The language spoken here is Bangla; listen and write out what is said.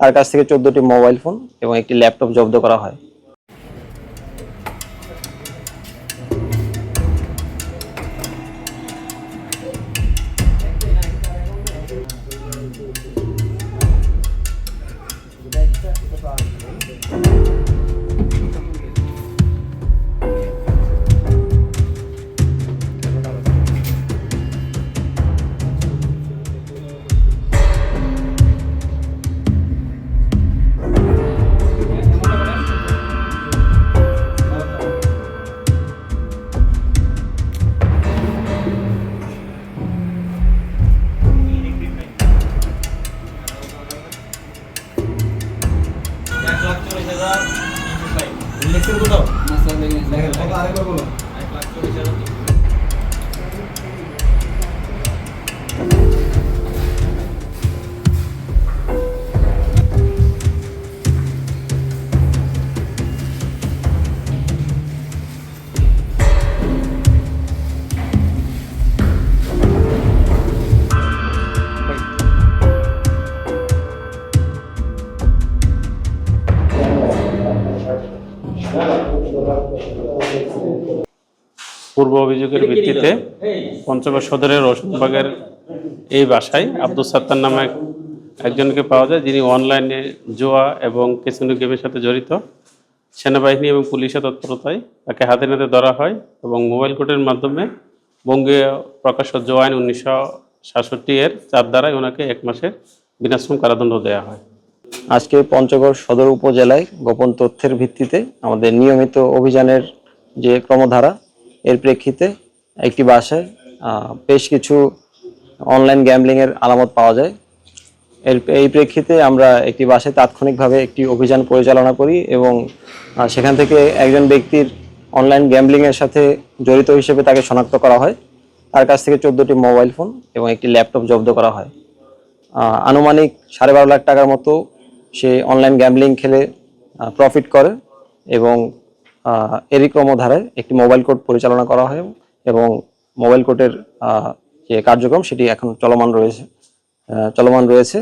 তার কাছ থেকে চোদ্দটি মোবাইল ফোন এবং একটি ল্যাপটপ জব্দ করা হয়। হাজার ইলেকশন কোথাও না স্যার পূর্ব অভিযোগের ভিত্তিতে পঞ্চগড় সদরের রোশনবাগের এই বাসায় আব্দুল সাত্তার নামে একজনকে পাওয়া যায় যিনি অনলাইনে জোয়া এবং কেসিনো গেমের সাথে জড়িত। সেনাবাহিনী এবং পুলিশের তৎপরতায় তাকে হাতে নাতে ধরা হয় এবং মোবাইল কোর্টের মাধ্যমে বঙ্গীয় প্রকাশ্য জোয়া আইন উনিশশো সাতষট্টি এর চার দ্বারাই ওনাকে এক মাসের বিনাশ্রম কারাদণ্ড দেওয়া হয়। আজকে পঞ্চগড় সদর উপজেলায় গোপন তথ্যের ভিত্তিতে আমাদের নিয়মিত অভিযানের যে ক্রমধারা, এর প্রেক্ষিতে একটি বাসায় বেশ কিছু অনলাইন গ্যামলিংয়ের আলামত পাওয়া যায়। এর, এই প্রেক্ষিতে আমরা একটি বাসায় তাৎক্ষণিকভাবে একটি অভিযান পরিচালনা করি এবং সেখান থেকে একজন ব্যক্তির অনলাইন গ্যামলিংয়ের সাথে জড়িত হিসেবে তাকে শনাক্ত করা হয়। তার কাছ থেকে চোদ্দোটি মোবাইল ফোন এবং একটি ল্যাপটপ জব্দ করা হয়। আনুমানিক সাড়ে বারো লাখ টাকার মতো সে অনলাইন গ্যামলিং খেলে প্রফিট করে এবং এরই ক্রমধারায় একটি মোবাইল কোর্ট পরিচালনা করা হয় এবং মোবাইল কোর্টের যে কার্যক্রম সেটি এখন চলমান রয়েছে চলমান রয়েছে।